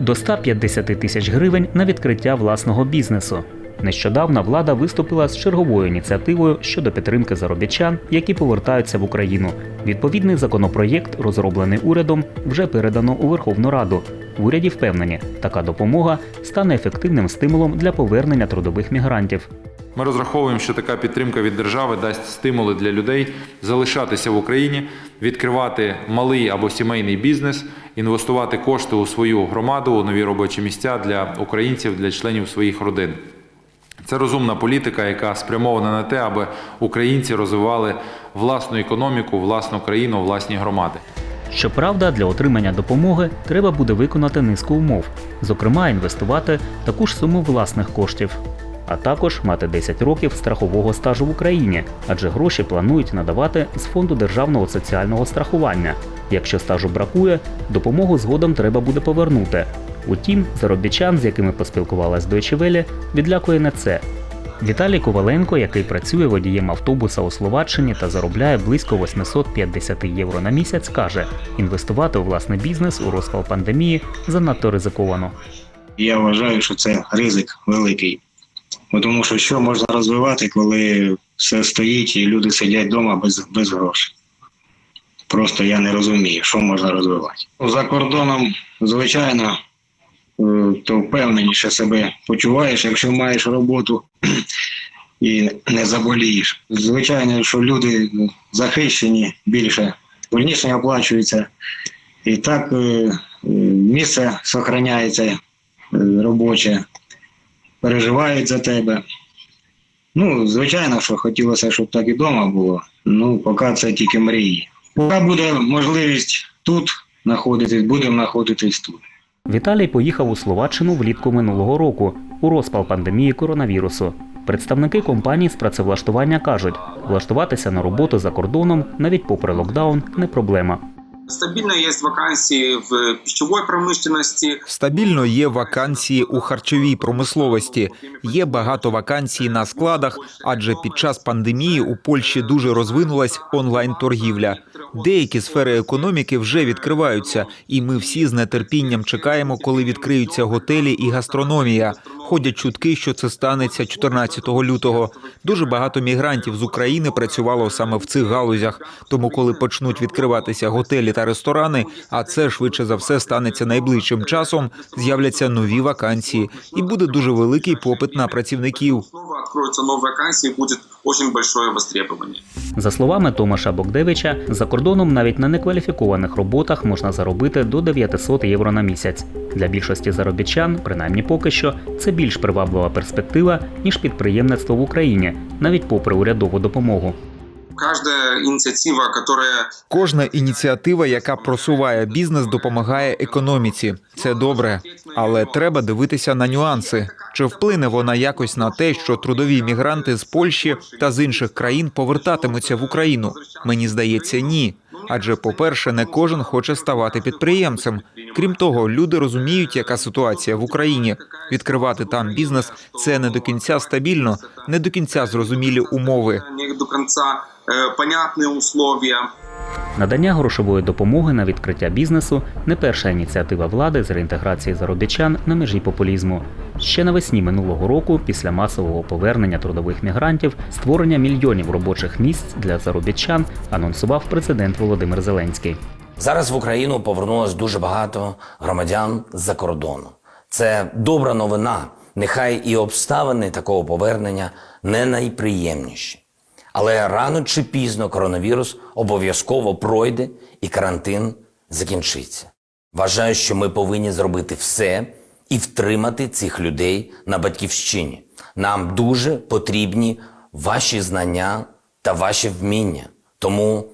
до 150 тисяч гривень на відкриття власного бізнесу. Нещодавно влада виступила з черговою ініціативою щодо підтримки заробітчан, які повертаються в Україну. Відповідний законопроєкт, розроблений урядом, вже передано у Верховну Раду. В уряді впевнені, така допомога стане ефективним стимулом для повернення трудових мігрантів. Ми розраховуємо, що така підтримка від держави дасть стимули для людей залишатися в Україні, відкривати малий або сімейний бізнес, інвестувати кошти у свою громаду, у нові робочі місця для українців, для членів своїх родин. Це розумна політика, яка спрямована на те, аби українці розвивали власну економіку, власну країну, власні громади. Щоправда, для отримання допомоги треба буде виконати низку умов, зокрема, інвестувати таку ж суму власних коштів, а також мати 10 років страхового стажу в Україні, адже гроші планують надавати з фонду державного соціального страхування. Якщо стажу бракує, допомогу згодом треба буде повернути. Утім, заробітчан, з якими поспілкувалась Deutsche Welle, відлякує не це. Віталій Коваленко, який працює водієм автобуса у Словаччині та заробляє близько 850 євро на місяць, каже, інвестувати у власний бізнес у розпал пандемії занадто ризиковано. Я вважаю, що це ризик великий. Бо Тому що що можна розвивати, коли все стоїть і люди сидять вдома без, без грошей. Просто я не розумію, що можна розвивати. За кордоном, звичайно, е, то впевненіше себе почуваєш, якщо маєш роботу і не заболієш. Звичайно, що люди ну, захищені більше, вольніше оплачуються. І так е, е, місце зберігається робоче, переживають за тебе. Ну, звичайно, що хотілося, щоб так і вдома було. Ну, поки це тільки мрії. Поки буде можливість тут знаходитись, будемо знаходитись тут. Віталій поїхав у Словаччину влітку минулого року у розпал пандемії коронавірусу. Представники компаній з працевлаштування кажуть, влаштуватися на роботу за кордоном навіть попри локдаун не проблема. Стабильно есть вакансии в пищевой промышленности. Стабільно є вакансії у харчовій промисловості. Є багато вакансій на складах, адже під час пандемії у Польщі дуже розвинулась онлайн-торгівля. Деякі сфери економіки вже відкриваються, і ми всі з нетерпінням чекаємо, коли відкриються готелі і гастрономія. Ходять чутки, що це станеться 14 лютого. Дуже багато мігрантів з України працювало саме в цих галузях. Тому, коли почнуть відкриватися готелі та ресторани, а це швидше за все станеться найближчим часом, з'являться нові вакансії, і буде дуже великий попит на працівників. Откроются новые вакансии, будет очень большое востребование. За словами Томаша Богдевича, за кордоном навіть на некваліфікованих роботах можна заробити до 900 євро на місяць. Для більшості заробітчан, принаймні поки що, це більш приваблива перспектива ніж підприємництво в Україні, навіть попри урядову допомогу. Каждая инициатива, которая Кожна ініціатива, яка просуває бізнес, допомагає економіці. Це добре, але треба дивитися на нюанси. Чи вплине вона якось на те, що трудові мігранти з Польщі та з інших країн повертатимуться в Україну? Мені здається, ні. Адже, по-перше, не кожен хоче ставати підприємцем. Крім того, люди розуміють, яка ситуація в Україні. Відкривати там бізнес це не до кінця стабільно, не до кінця зрозумілі умови. не до конца э, понятные условия. Надання грошової допомоги на відкриття бізнесу не перша ініціатива влади з реінтеграції заробітчан на межі популізму. Ще навесні минулого року, після масового повернення трудових мігрантів, створення мільйонів робочих місць для заробітчан анонсував президент Володимир Зеленський. Зараз в Україну повернулось дуже багато громадян з-за кордону. Це добра новина. Нехай і обставини такого повернення не найприємніші. Але рано чи пізно коронавірус обов'язково пройде і карантин закінчиться. Вважаю, що ми повинні зробити все і втримати цих людей на батьківщині. Нам дуже потрібні ваші знання та ваші вміння. Тому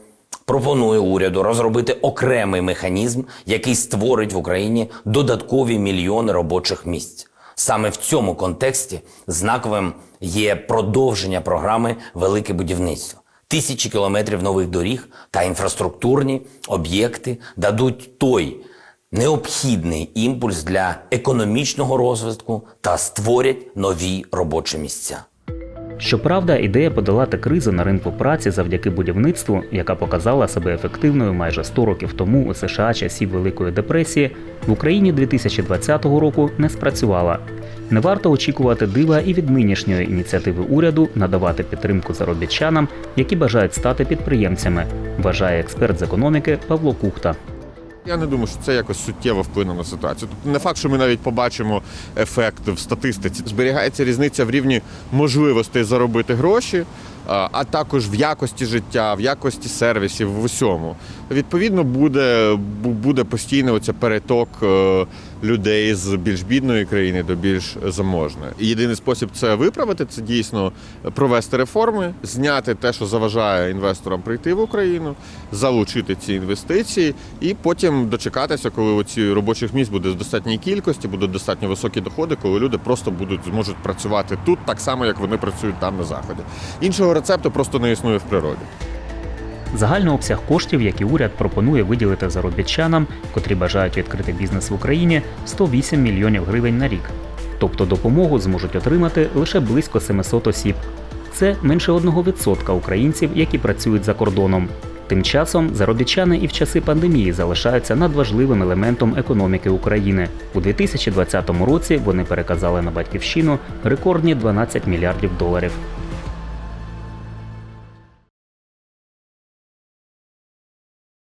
пропоную уряду розробити окремий механізм, який створить в Україні додаткові мільйони робочих місць. Саме в цьому контексті знаковим є продовження програми Велике будівництво. Тисячі кілометрів нових доріг та інфраструктурні об'єкти дадуть той необхідний імпульс для економічного розвитку та створять нові робочі місця. Щоправда, ідея подолати кризу на ринку праці завдяки будівництву, яка показала себе ефективною майже 100 років тому у США часів Великої депресії, в Україні 2020 року не спрацювала. Не варто очікувати дива і від нинішньої ініціативи уряду надавати підтримку заробітчанам, які бажають стати підприємцями, вважає експерт з економіки Павло Кухта. Я не думаю, що це якось суттєво вплине на ситуацію. Тобто не факт, що ми навіть побачимо ефект в статистиці. Зберігається різниця в рівні можливостей заробити гроші, а а також в якості життя, в якості сервісів, в усьому. Відповідно, буде, буде постійно оце переток е, людей з більш бідної країни до більш заможної. І єдиний спосіб це виправити це дійсно провести реформи, зняти те, що заважає інвесторам прийти в Україну, залучити ці інвестиції, і потім дочекатися, коли оці робочих місць буде в достатній кількості, будуть достатньо високі доходи, коли люди просто будуть зможуть працювати тут так само, як вони працюють там на заході. Іншого рецепту просто не існує в природі. Загальний обсяг коштів, які уряд пропонує виділити заробітчанам, котрі бажають відкрити бізнес в Україні, 108 мільйонів гривень на рік. Тобто допомогу зможуть отримати лише близько 700 осіб. Це менше 1% українців, які працюють за кордоном. Тим часом заробітчани і в часи пандемії залишаються надважливим елементом економіки України. У 2020 році вони переказали на батьківщину рекордні 12 мільярдів доларів.